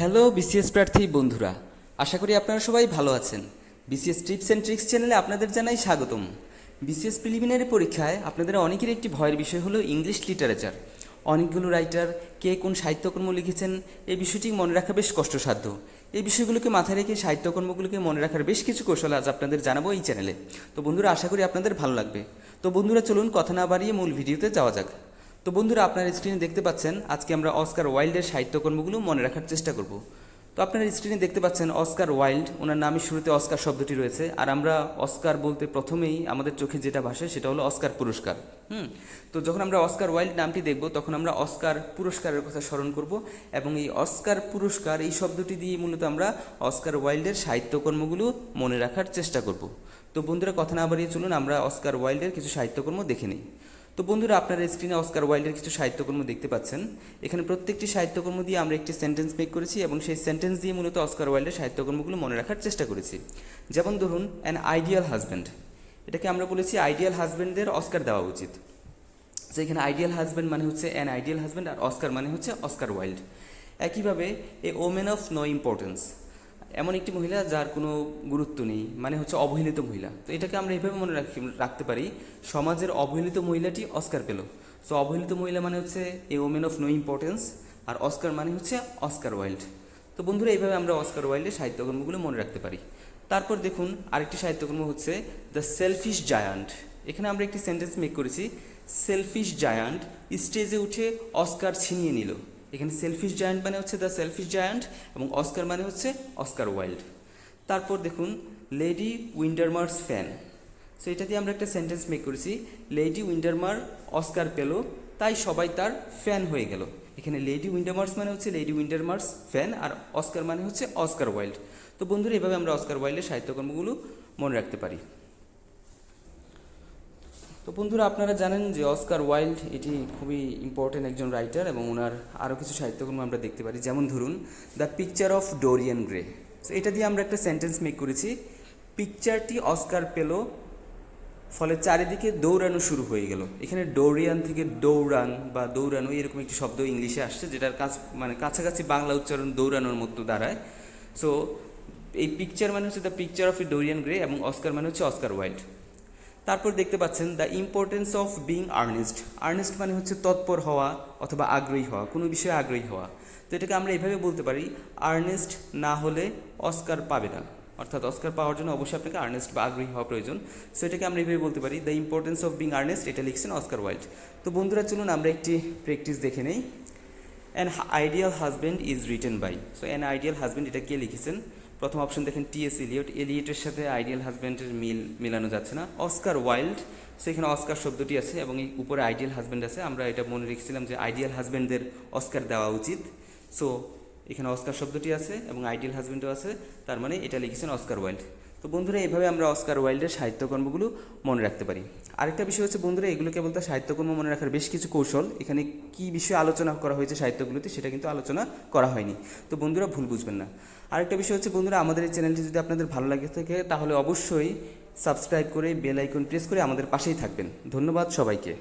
Hello BCS প্রার্থী বন্ধুরা। আশা করি আপনারা সবাই ভালো আছেন। বিসিএস টিপস অ্যান্ড ট্রিক্স চ্যানেলে আপনাদের জানাই স্বাগতম। বিসিএস প্রিলিমিনারি পরীক্ষায় আপনাদের অনেকের একটি ভয়ের বিষয় হলো ইংলিশ লিটারেচার অনেকগুলো রাইটার কে কোন সাহিত্যকর্ম লিখেছেন, এই বিষয়টি মনে রাখা বেশ কষ্টসাধ্য। এই বিষয়গুলোকে মাথায় রেখে সাহিত্যকর্মগুলোকে মনে রাখার বেশ কিছু কৌশল আজ আপনাদের জানাব এই চ্যানেলে তো বন্ধুরা, আশা করি আপনাদের ভালো লাগবে। তো বন্ধুরা, চলুন কথা না বাড়িয়ে মূল ভিডিওতে যাওয়া যাক। তো বন্ধুরা, আপনার স্ক্রিনে দেখতে পাচ্ছেন, আজকে আমরা অস্কার ওয়াইল্ডের সাহিত্যকর্মগুলো মনে রাখার চেষ্টা করব। তো আপনারা স্ক্রিনে দেখতে পাচ্ছেন অস্কার ওয়াইল্ড ওনার নামের শুরুতে অস্কার শব্দটি রয়েছে, আর আমরা অস্কার বলতে প্রথমেই আমাদের চোখে যেটা ভাসে সেটা হলো অস্কার পুরস্কার, হুম? তো যখন আমরা অস্কার ওয়াইল্ড নামটি দেখব, তখন আমরা অস্কার পুরস্কারের কথা স্মরণ করব, এবং এই অস্কার পুরস্কার, এই শব্দটি দিয়ে মূলত আমরা অস্কার ওয়াইল্ডের সাহিত্যকর্মগুলো মনে রাখার চেষ্টা করব। তো বন্ধুরা, কথা না বাড়িয়ে চলুন, আমরা অস্কার ওয়াইল্ডের কিছু সাহিত্যকর্ম দেখে নিই। তো বন্ধুরা, আপনারা স্ক্রিনে অস্কার ওয়াইল্ডের কিছু সাহিত্যকর্ম দেখতে পাচ্ছেন। এখানে প্রত্যেকটি সাহিত্যকর্ম দিয়ে আমরা একটি সেন্টেন্স মেক করেছি এবং সেই সেন্টেন্স দিয়ে মূলত অস্কার ওয়াইল্ডের সাহিত্যকর্মগুলো মনে রাখার চেষ্টা করেছি। যেমন ধরুন অ্যান আইডিয়াল হাজব্যান্ড এটাকে আমরা বলেছি আইডিয়াল হাজব্যান্ডদের অস্কার দেওয়া উচিত। তো এখানে আইডিয়াল হাজব্যান্ড মানে হচ্ছে অ্যান আইডিয়াল হাজব্যান্ড আর অস্কার মানে হচ্ছে অস্কার ওয়াইল্ড একইভাবে a woman of no importance এমন একটি মহিলা যার কোনো গুরুত্ব নেই মানে হচ্ছে অবহেলিত মহিলা। তো এটাকে আমরা এইভাবে মনে রাখি, রাখতে পারি, সমাজের অবহেলিত মহিলাটি অস্কার পেল। সো অবহেলিত মহিলা মানে হচ্ছে a woman of no importance R Oscar মানে হচ্ছে অস্কার ওয়াইল্ড। তো বন্ধুরা এইভাবে আমরা অস্কার ওয়াইল্ডের সাহিত্যকর্মগুলো মনে রাখতে পারি। তারপর দেখুন, আরেকটি সাহিত্যকর্ম হচ্ছে দ্য সেলফিশ জায়ান্ট এখানে আমরা একটি সেন্টেন্স মেক করেছি সেলফিশ জায়ান্ট স্টেজে উঠে অস্কার ছিনিয়ে নিল। এখানে সেলফিশ জায়ান্ট মানে হচ্ছে দ্য সেলফিশ জায়ান্ট এবং অস্কার মানে হচ্ছে অস্কার ওয়াইল্ড তারপর দেখুন লেডি উইন্ডারমার্স ফ্যান সো এটা দিয়ে আমরা একটা সেন্টেন্স মেক করেছি লেডি উইন্ডারমার অস্কার পেল, তাই সবাই তার ফ্যান হয়ে গেল। এখানে লেডি উইন্ডারমার্স মানে হচ্ছে লেডি উইন্ডারমার্স ফ্যান আর অস্কার মানে হচ্ছে অস্কার ওয়াইল্ড তো বন্ধুরা, এভাবে আমরা অস্কার ওয়াইল্ডের সাহিত্যকর্মগুলো মনে রাখতে পারি। তো বন্ধুরা, আপনারা জানেন যে অস্কার ওয়াইল্ড এটি খুবই ইম্পর্টেন্ট একজন রাইটার এবং ওনার আরও কিছু সাহিত্যকর্ম আমরা দেখতে পারি। যেমন ধরুন the picture of Dorian Gray so এটা দিয়ে আমরা একটা সেন্টেন্স মেক করেছি। পিকচারটি অস্কার পেল, ফলে চারিদিকে দৌড়ানো শুরু হয়ে গেল। এখানে ডোরিয়ান থেকে দৌড়ান বা দৌড়ানো এরকম একটি শব্দ ইংলিশে আসছে, যেটার কাছ মানে কাছাকাছি বাংলা উচ্চারণ দৌড়ানোর মতো দাঁড়ায়। সো এই পিকচার মানে হচ্ছে the picture of a Dorian Gray এবং অস্কার মানে হচ্ছে অস্কার ওয়াইল্ড। তারপর দেখতে পাচ্ছেন the importance of being Earnest Earnest মানে হচ্ছে তৎপর হওয়া অথবা আগ্রহী হওয়া, কোনো বিষয়ে আগ্রহী হওয়া। তো এটাকে আমরা এভাবে বলতে পারি আর্নেস্ট না হলে অস্কার পাবে না। অর্থাৎ অস্কার পাওয়ার জন্য অবশ্যই আপনাকে আর্নেস্ট বা আগ্রহী হওয়া প্রয়োজন। সো এটাকে আমরা এভাবে বলতে পারি the importance of being Earnest এটা লিখছেন অস্কার ওয়াইল্ড তো বন্ধুরা, চলুন আমরা একটি প্র্যাকটিস দেখে নেই। An ideal husband is written by so an ideal husband এটা কে লিখেছেন? প্রথম অপশন দেখেন টি এস এলিয়ট এলিয়টের সাথে আইডিয়াল হাজব্যান্ডের মিল, মেলানো যাচ্ছে না। অস্কার ওয়াইল্ড সেখানে অস্কার শব্দটি আছে এবং এই উপরে আইডিয়াল হাজব্যান্ড আছে। আমরা এটা মনে রেখেছিলাম যে আইডিয়াল হাজব্যান্ডদের অস্কার দেওয়া উচিত। সো এখানে অস্কার শব্দটি আছে এবং আইডিয়াল হাজব্যান্ডও আছে। তার মানে এটা লিখেছেন অস্কার ওয়াইল্ড তো বন্ধুরা এইভাবে আমরা অস্কার ওয়াইল্ডের সাহিত্যকর্মগুলো মনে রাখতে পারি। আরেকটা বিষয় হচ্ছে বন্ধুরা, এগুলো কেবল তার সাহিত্যকর্ম মনে রাখার বেশ কিছু কৌশল। এখানে কি বিষয়ে আলোচনা করা হয়েছে সাহিত্যগুলোতে, সেটা কিন্তু আলোচনা করা হয়নি। তো বন্ধুরা, ভুল বুঝবেন না। আরেকটা বিষয় হচ্ছে বন্ধুরা, আমাদের এই চ্যানেলটি যদি আপনাদের ভালো লাগে থাকে, তাহলে অবশ্যই সাবস্ক্রাইব করে বেল আইকন প্রেস করে আমাদের পাশেই থাকবেন। ধন্যবাদ সবাইকে।